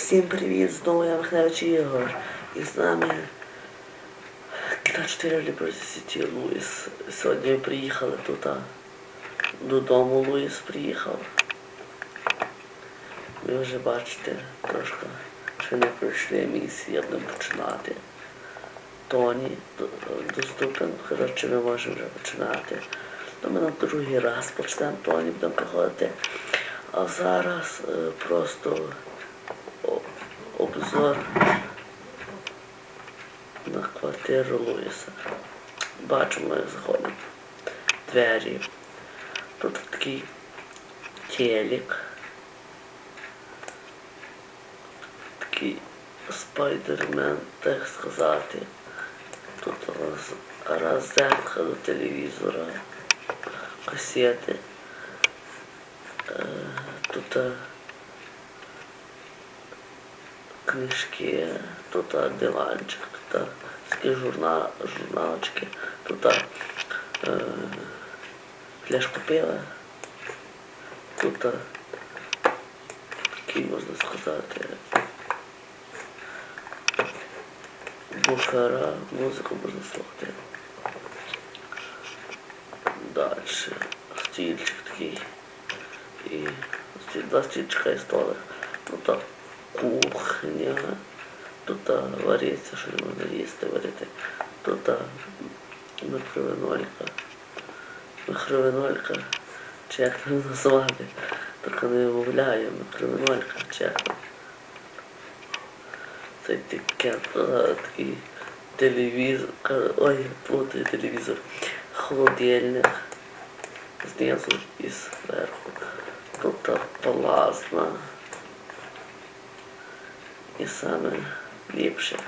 Всім привіт! Знову я Михайлович Ігор. І з нами Кита 4 Liberty City Луїс. Сьогодні приїхали тут. Додому Луїс приїхав. Ви вже бачите трошки, що не пройшли місії, будемо починати. Тоні доступен, коротше, ми можемо вже починати. То ми на другий раз почнемо Тоні, будемо проходити. А зараз е, просто обзор на квартиру Луїса. Бачимо, як заходимо. Двері. Тут такий телек. Такий спайдермен, так сказати. Тут роз, розетка до телевізора, касети. Е, тут е, книжки, тут е, диванчик, тут е, такі журнал, журналочки, тут е, пляшка пива, тут е, такий можна сказати. буфера, музику можна слухати. Дальше стільчик такий. І два стільчика і столик. Ну так, кухня. Тут вариться, що не можна їсти, варити. Тут микровинолька. Микровинолька. Чи як це назвати? Так не вимовляю, микровинолька, чи там. Це таке, такий телевізор, ой, плутаю телевізор, холодильник знизу і зверху. Тут плазма. І саме ліпше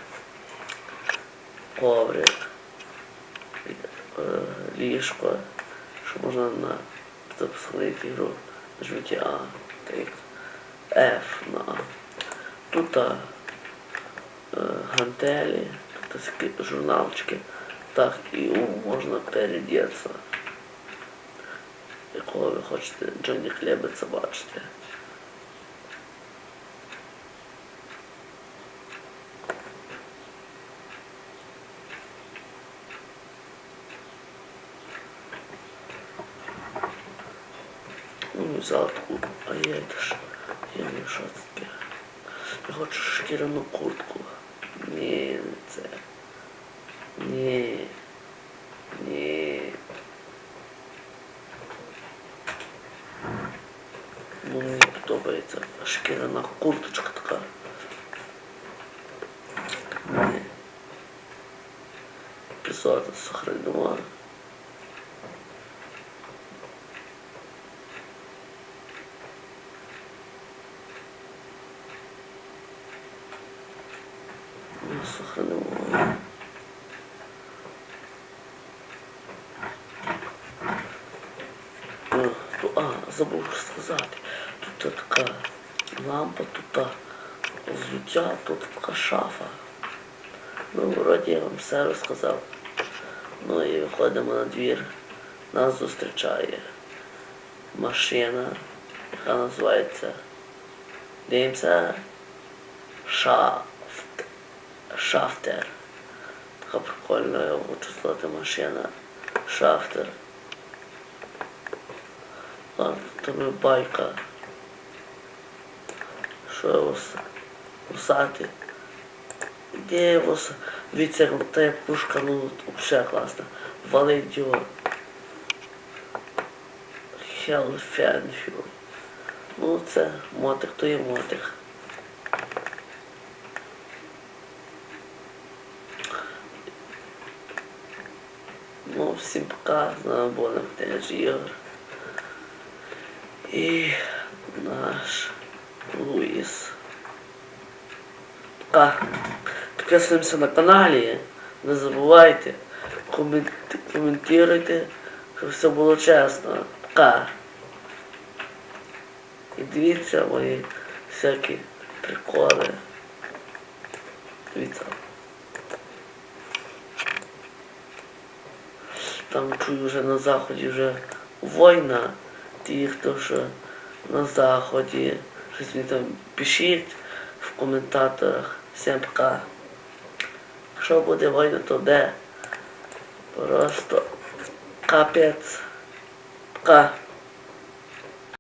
коврик, е, ліжко, що можна на запускати ігру А, так, F на А. Тут е, гантелі, тут журналчики. Так, і у, можна передіться. Якого ви хочете Джонні Хлебиця бачити. Взяла а я это ж, я не таке. Я хочу шкіряну куртку. Ні, не це. Ні. Ні. Ну, мені подобається шкіряна курточка така. Ні. Епізод сохранимо. Сохранимо. Е, А, забув сказати. Тут така лампа, тут взуття, тут така шафа. Ну, вроді я вам все розказав. Ну і виходимо на двір. Нас зустрічає машина, яка називається. Дивимося. Шафт. Шафтер. Така прикольна, я хочу сказати, машина. Шафтер. А, тобі байка. Що я вас усати? Де вас? Дивіться, та як пушка, ну взагалі класно. Валить його. Хелфенфю. Ну це мотик, то є мотик. Ну, пока, з нами був Ігор. І наш Луїс. Пока. Підписуємося на каналі. Не забувайте. Комент... Коментуйте, щоб все було чесно. Пока. І дивіться мої всякі приколи. Дивіться. там чую вже на заході вже війна, ті, хто ще на заході, щось мені там пишіть в коментаторах. Всім пока. Якщо буде війна, то де? Просто капець. Пока.